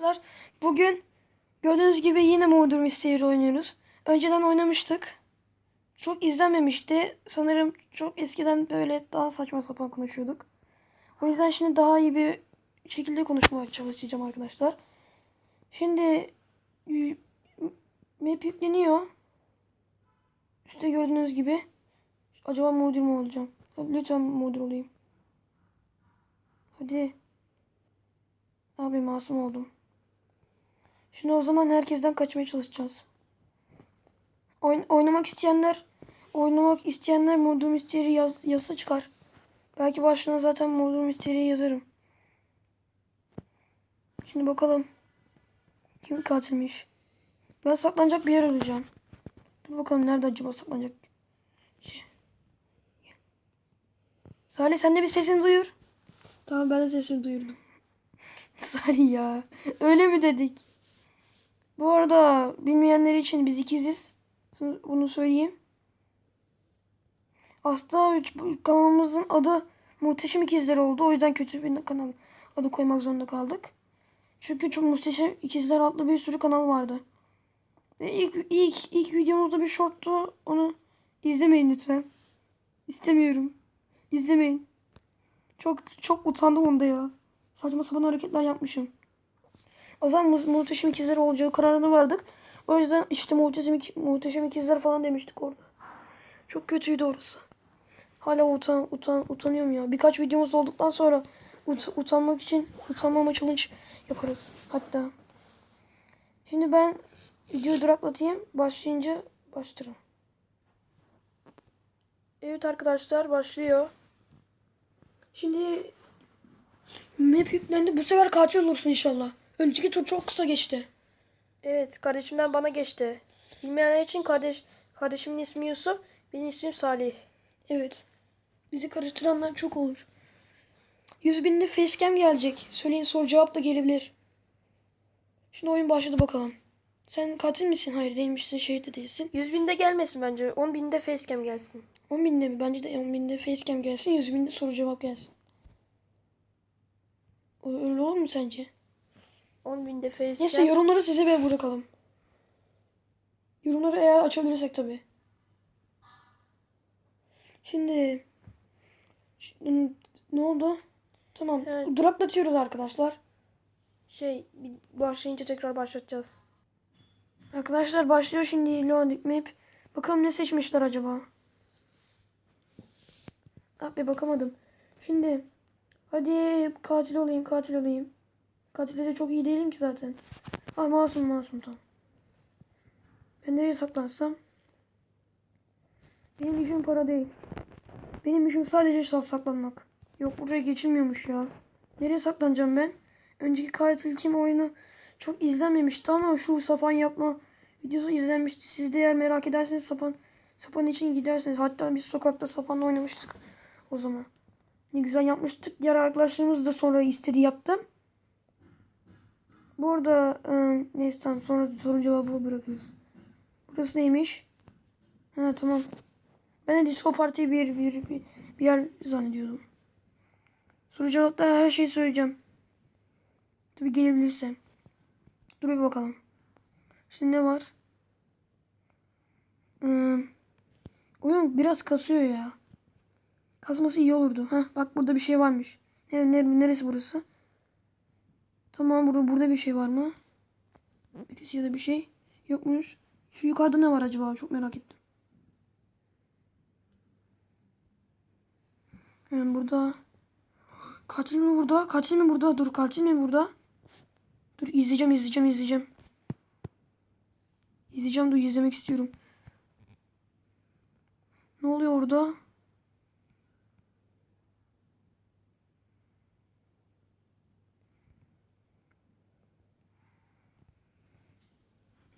Arkadaşlar bugün gördüğünüz gibi yine Murder Mystery oynuyoruz. Önceden oynamıştık. Çok izlenmemişti. Sanırım çok eskiden böyle daha saçma sapan konuşuyorduk. O yüzden şimdi daha iyi bir şekilde konuşmaya çalışacağım arkadaşlar. Şimdi map yükleniyor. Üstte gördüğünüz gibi. Acaba Murder mu olacağım? Lütfen Murder olayım. Hadi. Abi masum oldum. Şimdi o zaman herkesten kaçmaya çalışacağız. Oyn- oynamak isteyenler oynamak isteyenler Murder Mystery yaz yazısı çıkar. Belki başlığına zaten Murder Mystery'yi yazarım. Şimdi bakalım. Kim katilmiş? Ben saklanacak bir yer arayacağım. Dur bakalım nerede acaba saklanacak? Şey. Salih sen de bir sesini duyur. Tamam ben de sesini duyurdum. Salih ya. Öyle mi dedik? Bu arada bilmeyenler için biz ikiziz. Bunu söyleyeyim. Aslında kanalımızın adı Muhteşem İkizler oldu. O yüzden kötü bir kanal adı koymak zorunda kaldık. Çünkü çok Muhteşem İkizler adlı bir sürü kanal vardı. Ve ilk, ilk, ilk videomuzda bir shorttu. Onu izlemeyin lütfen. İstemiyorum. İzlemeyin. Çok çok utandım onda ya. Saçma sapan hareketler yapmışım. O zaman mu- muhteşem ikizler olacağı kararına vardık. O yüzden işte muhteşem, iki- muhteşem ikizler falan demiştik orada. Çok kötüydü orası. Hala utan, utan, utanıyorum ya. Birkaç videomuz olduktan sonra ut- utanmak için utanmama challenge yaparız. Hatta. Şimdi ben videoyu duraklatayım. Başlayınca başlarım. Evet arkadaşlar başlıyor. Şimdi Map yüklendi. Bu sefer katil olursun inşallah. Önceki tur çok kısa geçti. Evet kardeşimden bana geçti. Bilmeyenler için kardeş kardeşimin ismi Yusuf, benim ismim Salih. Evet. Bizi karıştıranlar çok olur. 100 binde facecam gelecek. Söyleyin soru cevap da gelebilir. Şimdi oyun başladı bakalım. Sen katil misin? Hayır değilmişsin. Şehit de değilsin. 100 binde gelmesin bence. 10 binde facecam gelsin. 10 binde mi? Bence de 10 binde facecam gelsin. 100 binde soru cevap gelsin. Öyle olur mu sence? 10 binde facecam. Neyse yorumları size bir bırakalım. Yorumları eğer açabilirsek tabii. Şimdi, şimdi ne oldu? Tamam. Evet. Duraklatıyoruz arkadaşlar. Şey başlayınca tekrar başlatacağız. Arkadaşlar başlıyor şimdi loading map. Bakalım ne seçmişler acaba? Ah be bakamadım. Şimdi hadi katil olayım katil olayım. Katilde de çok iyi değilim ki zaten. Ay masum masum tamam. Ben nereye saklansam? Benim işim para değil. Benim işim sadece sa- saklanmak. Yok buraya geçilmiyormuş ya. Nereye saklanacağım ben? Önceki katil kim oyunu çok izlenmemişti ama şu sapan yapma videosu izlenmişti. Siz de eğer merak ederseniz sapan sapan için giderseniz. Hatta biz sokakta sapanla oynamıştık o zaman. Ne güzel yapmıştık. Diğer arkadaşlarımız da sonra istedi yaptım. Bu arada ıı, neyse tamam sonra soru cevabı bırakırız. Burası neymiş? Ha tamam. Ben de disco parti bir, bir, bir, bir yer zannediyordum. Soru cevapta her şeyi söyleyeceğim. Tabii gelebilirsem. Dur bir bakalım. Şimdi ne var? Hmm. Oyun biraz kasıyor ya. Kasması iyi olurdu. Heh, bak burada bir şey varmış. Ne, ne, neresi burası? Tamam burada, burada bir şey var mı? Birisi ya da bir şey yokmuş. Şu yukarıda ne var acaba? Çok merak ettim. Hemen burada. Katil mi burada? Katil mi burada? Dur katil mi burada? Dur izleyeceğim izleyeceğim izleyeceğim. İzleyeceğim dur izlemek istiyorum. Ne oluyor orada?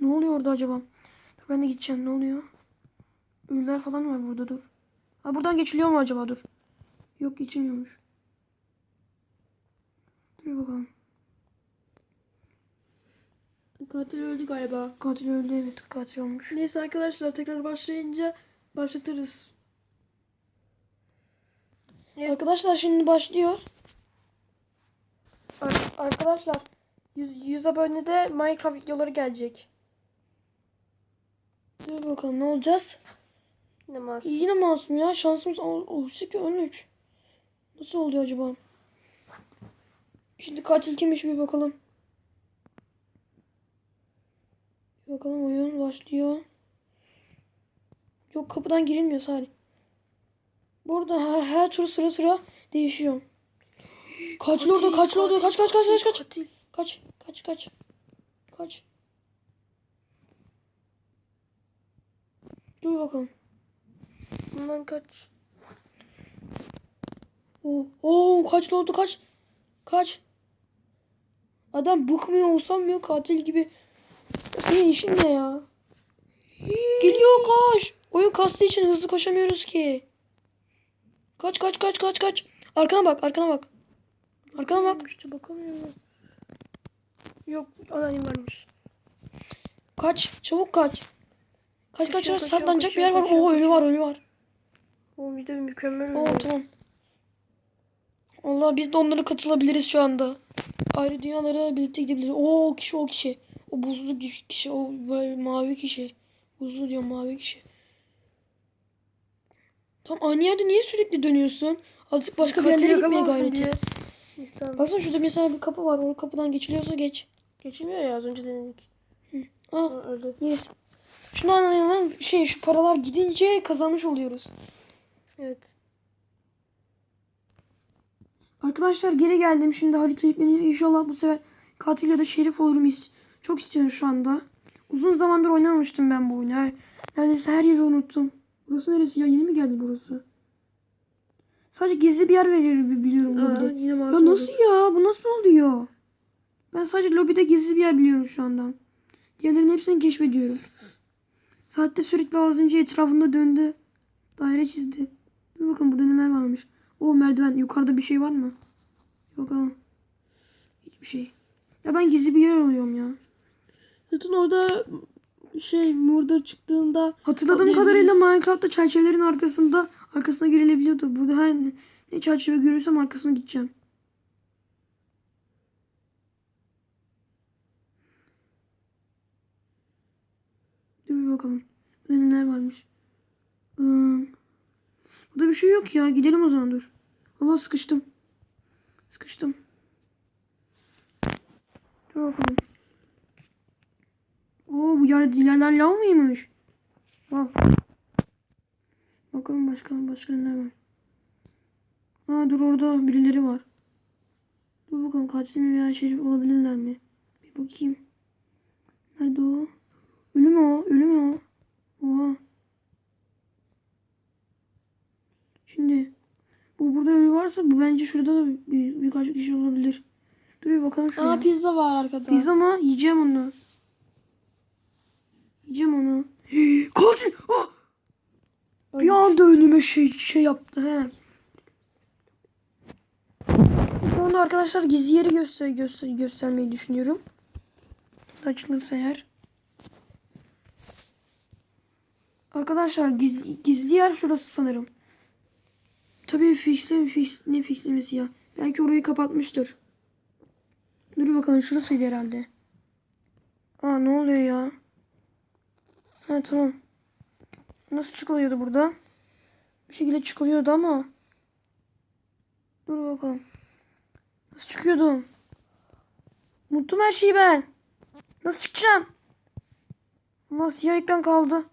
Ne oluyor orada acaba? Dur ben de gideceğim ne oluyor? Ölüler falan var burada dur. Ha buradan geçiliyor mu acaba dur. Yok geçilmiyormuş. Dur bakalım. Katil öldü galiba. Katil öldü evet katil olmuş. Neyse arkadaşlar tekrar başlayınca başlatırız. Arkadaşlar şimdi başlıyor. Ar- arkadaşlar 100, 100 abonede Minecraft videoları gelecek. Dur bakalım ne olacağız? Ne mas. Yine masum ya. Şansımız ol- olsa ki 13. Nasıl oluyor acaba? Şimdi katil kimmiş bir bakalım. Bir bakalım oyun başlıyor. Yok kapıdan girilmiyor sadece. Burada her, her tur sıra sıra değişiyor. Katil orada, katil orada. Kaç kaç kaç kaç kaç. Kaç kaç kaç. Kaç. Dur bakalım. Bundan kaç. Oo, oo kaç oldu kaç. Kaç. Adam bıkmıyor usanmıyor katil gibi. Ya Senin işin ne ya? Geliyor koş. Oyun kastığı için hızlı koşamıyoruz ki. Kaç kaç kaç kaç kaç. Arkana bak arkana bak. Arkana bak. İşte bakamıyorum. Yok anonim varmış. Kaç. Çabuk kaç. Kaç kaç kaç. Saklanacak bir yer var. koşuyor, Oo ölü var ölü var. O bir de mükemmel Oo oynuyor. tamam. Allah biz de onlara katılabiliriz şu anda. Ayrı dünyalara birlikte gidebiliriz. Oo o kişi o kişi. O buzlu kişi o böyle mavi kişi. Buzlu diyor mavi kişi. Tam aynı yerde niye sürekli dönüyorsun? Azıcık başka bir yerlere gitmeye gayret et. Baksana şurada mesela bir kapı var. O kapıdan geçiliyorsa geç. Geçilmiyor ya az önce denedik. Aa Ha, öldü. yes. Şunu anlayalım. Şey şu paralar gidince kazanmış oluyoruz. Evet. Arkadaşlar geri geldim. Şimdi harita yükleniyor. İnşallah bu sefer katil ya da şerif olurum. Çok istiyorum şu anda. Uzun zamandır oynamamıştım ben bu oyunu. Her- Neredeyse her yeri unuttum. Burası neresi ya? Yeni mi geldi burası? Sadece gizli bir yer veriyor bi- biliyorum Aa, lobide. yine Ya nasıl ya? Bu nasıl oluyor? Ben sadece lobide gizli bir yer biliyorum şu anda. Diğerlerinin hepsini keşfediyorum. Saatte sürekli ağzınca etrafında döndü. Daire çizdi. Dur bakın burada neler varmış. O merdiven. Yukarıda bir şey var mı? Yok ama. Hiçbir şey. Ya ben gizli bir yer arıyorum ya. Zaten orada şey murder çıktığında Hatırladığım Atlayabiliriz. kadarıyla Minecraft'ta çerçevelerin arkasında arkasına girilebiliyordu. Burada her ne çerçeve görürsem arkasına gideceğim. Dur bir bakalım. Burada neler varmış. Hmm. Burada bir şey yok ya. Gidelim o zaman dur. Allah sıkıştım. Sıkıştım. Dur bakalım. Oo bu yer, yerler lav mıymış? Wow. Bakalım başka başka neler var. Aa dur orada birileri var. Dur bakalım katil mi veya şerif olabilirler mi? Bir bakayım. Nerede o? Ölü mü o? Ölü mü o? Oha. Şimdi bu burada ölü varsa bu bence şurada da bir, birkaç kişi olabilir. Dur bir bakalım şuraya. Aa pizza var arkada. Pizza mı? Yiyeceğim onu. Yiyeceğim onu. Katil! Ah! Bir anda önüme şey şey yaptı. He. Şu anda arkadaşlar gizli yeri göster, göster göstermeyi düşünüyorum. Açılırsa eğer. Arkadaşlar gizli, gizli yer şurası sanırım. Tabii fixle, fix, ne fixlemesi ya. Belki orayı kapatmıştır. Dur bakalım şurasıydı herhalde. Aa ne oluyor ya? Ha tamam. Nasıl çıkılıyordu burada? Bir şekilde çıkılıyordu ama. Dur bakalım. Nasıl çıkıyordum? Unuttum her şeyi ben. Nasıl çıkacağım? Allah siyah ekran kaldı.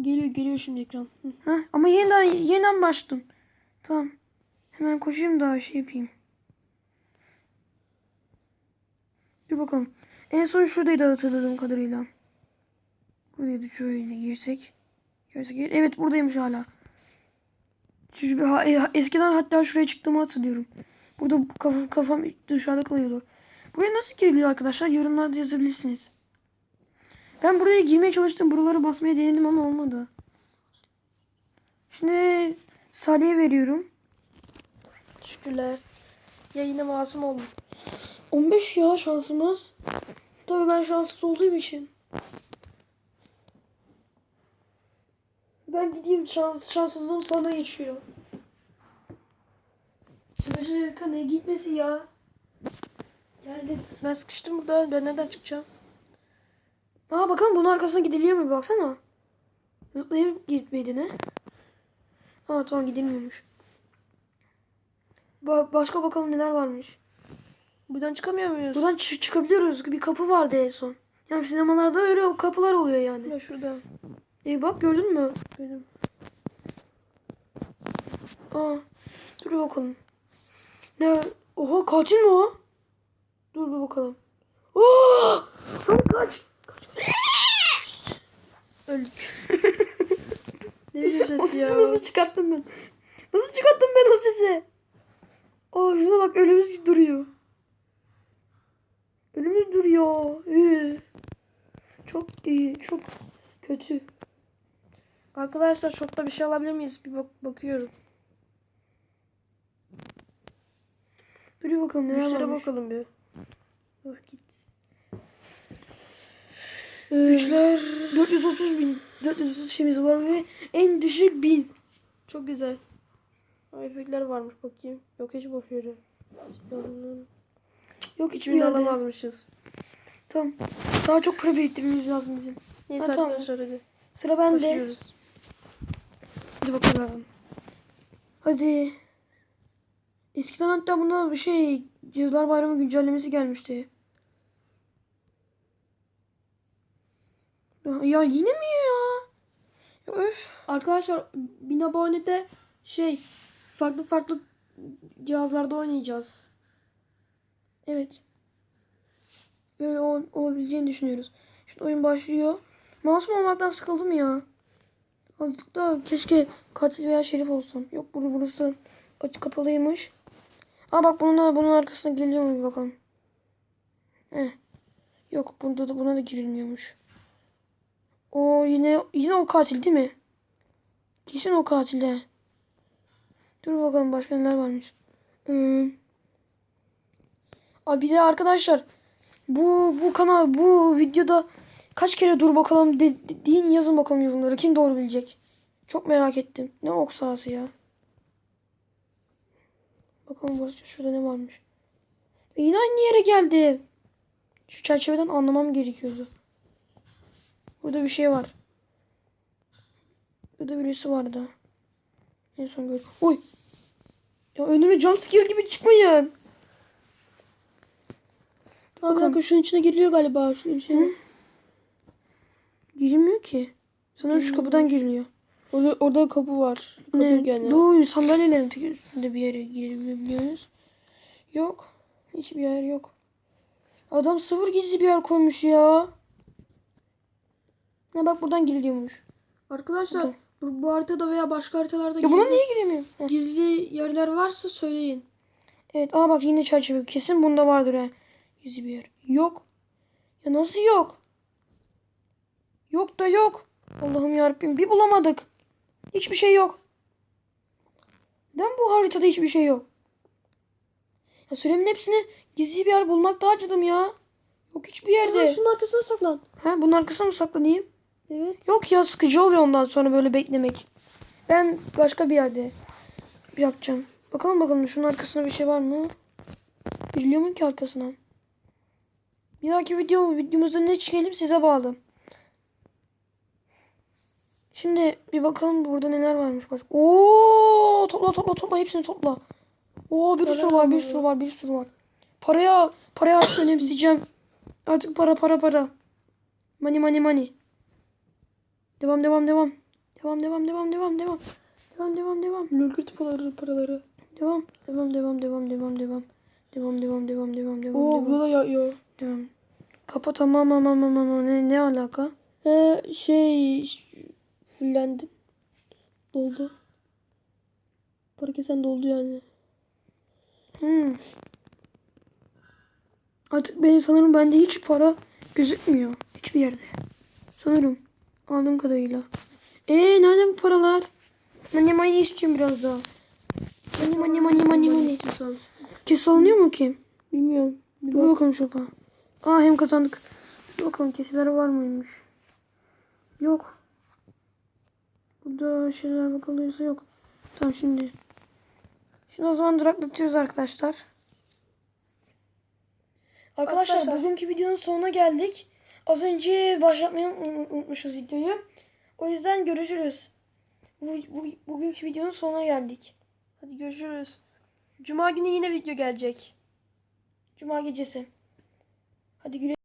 Geliyor geliyor şimdi ekran. Hı. Ha, ama yeniden yeniden başladım. Tamam. Hemen koşayım daha şey yapayım. Dur bakalım. En son şuradaydı hatırladığım kadarıyla. Buradaydı şöyle girsek. Girsek. Evet buradaymış hala. Çünkü ha- e- eskiden hatta şuraya çıktığımı hatırlıyorum. Burada kafam, kafam dışarıda kalıyordu. Buraya nasıl giriliyor arkadaşlar? Yorumlarda yazabilirsiniz. Ben buraya girmeye çalıştım. Buraları basmaya denedim ama olmadı. Şimdi Salih'e veriyorum. Teşekkürler. Ya yine masum oldum. 15 ya şansımız. Tabii ben şanssız olduğum için. Ben gideyim şans, şanssızlığım sana geçiyor. Şaşırka ne gitmesi ya. Geldim. Ben sıkıştım burada. Ben nereden çıkacağım? Aa bakalım bunun arkasına gidiliyor mu baksana. Zıplayıp gitmeydi ne? Aa tamam gidilmiyormuş. Ba- başka bakalım neler varmış. Buradan çıkamıyor muyuz? Buradan çı- çıkabiliyoruz. Bir kapı vardı en son. Yani sinemalarda öyle o kapılar oluyor yani. Ya şurada. E bak gördün mü? Benim. Aa, dur bakalım. Ne? Oha katil mi o? Dur bir bakalım. Oo! Lan kaç. Öldük. Ne biçim O ses sesi ya? nasıl çıkarttım ben? Nasıl çıkarttım ben o sesi? Aa şuna bak ölümüz duruyor. Ölümüz duruyor. Ee. Çok iyi, çok kötü. Arkadaşlar shopta bir şey alabilir miyiz? Bir bak bakıyorum. Dur bir bakalım neler Güçlere varmış. bakalım bir. Dur git. Güçler 430 bin. 430 şeyimiz var ve en düşük bin. Çok güzel. Efektler varmış bakayım. Yok hiç boş yere. Yok hiçbir Hiçbirini alamazmışız. Tamam. Daha çok para biriktirmemiz lazım bizim. Neyse Ha, tamam. arkadaşlar hadi. Sıra bende. Başlıyoruz. Hadi bakalım. Hadi. Eskiden hatta bunda bir şey Cadılar Bayramı güncellemesi gelmişti. Ya, yine mi ya? Öf. Arkadaşlar bin abonede şey farklı farklı cihazlarda oynayacağız. Evet. Böyle ol, olabileceğini düşünüyoruz. Şimdi oyun başlıyor. Masum olmaktan sıkıldım ya. Azıcık da keşke katil veya şerif olsam. Yok burada burası açık kapalıymış. Aa bak bunun, bunun arkasına giriliyor mu bir bakalım. Heh. Yok bunda da buna da girilmiyormuş. O yine yine o katil değil mi? Kesin o katil de. Dur bakalım başka neler varmış. Ee, bir de arkadaşlar bu bu kanal bu videoda kaç kere dur bakalım de, de- deyin yazın bakalım yorumlara kim doğru bilecek. Çok merak ettim. Ne ok sahası ya. Bakalım başka şurada ne varmış. E, yine aynı yere geldi. Şu çerçeveden anlamam gerekiyordu. Burada bir şey var. Burada birisi vardı. En son gördüm. Oy. Ya önüme jumpscare gibi çıkmayın. Bir dakika şunun içine giriliyor galiba. Şunun içine. Girilmiyor ki. Sanırım şu kapıdan giriliyor. Orada, orada kapı var. Kapı Ne? yani. Bu sandalyelerin peki üstünde bir yere girebiliyoruz. Yok. Hiçbir yer yok. Adam sıfır gizli bir yer koymuş ya. Ha bak buradan giriliyormuş. Arkadaşlar bu, bu haritada veya başka haritalarda Ya buna gizli, niye giremiyorum? Heh. gizli yerler varsa söyleyin. Evet aa bak yine çerçeve. Kesin bunda vardır ha. Gizli bir yer. Yok. Ya nasıl yok? Yok da yok. Allah'ım yarabbim bir bulamadık. Hiçbir şey yok. Neden bu haritada hiçbir şey yok? Ya süremin hepsini gizli bir yer bulmakta harcadım ya. Yok hiçbir yerde. Aa, şunun arkasına saklan. Ha bunun arkasına mı saklanayım? Evet. Yok ya sıkıcı oluyor ondan sonra böyle beklemek. Ben başka bir yerde yapacağım. Bakalım bakalım şunun arkasında bir şey var mı? Giriliyor mu ki arkasına? Bir dahaki video videomuzda ne çekelim size bağlı. Şimdi bir bakalım burada neler varmış başka. Oo topla topla topla hepsini topla. Oo bir sürü var bir sürü var bir sürü var. Paraya paraya artık önemseyeceğim. Artık para para para. Money money money. Devam devam devam. Devam devam devam devam devam. Devam devam devam. Lülkürt paraları paraları. Devam. Devam devam devam devam devam. Devam devam devam devam devam. Oo devam. burada yağıyor. devam. Kapa tamam tamam tamam ne ne alaka? He şey fullendi. Doldu. Para kesen doldu yani. Hmm. Artık benim sanırım bende hiç para gözükmüyor. Hiçbir yerde. Sanırım. Aldığım kadarıyla. Eee nerede bu paralar? Money money istiyorum biraz daha. Money money money money money. Kes alınıyor mu ki? Bilmiyorum. Bir Dur bak. bakalım şopa. Aa hem kazandık. Dur bakalım kesiler var mıymış? Yok. Burada şeyler bakılıyorsa yok. Tamam şimdi. Şimdi o zaman duraklatıyoruz arkadaşlar. Arkadaşlar, Arkadaşlar. bugünkü videonun sonuna geldik. Az önce başlatmayı un- unutmuşuz videoyu. O yüzden görüşürüz. Bu, bu, bugünkü videonun sonuna geldik. Hadi görüşürüz. Cuma günü yine video gelecek. Cuma gecesi. Hadi güle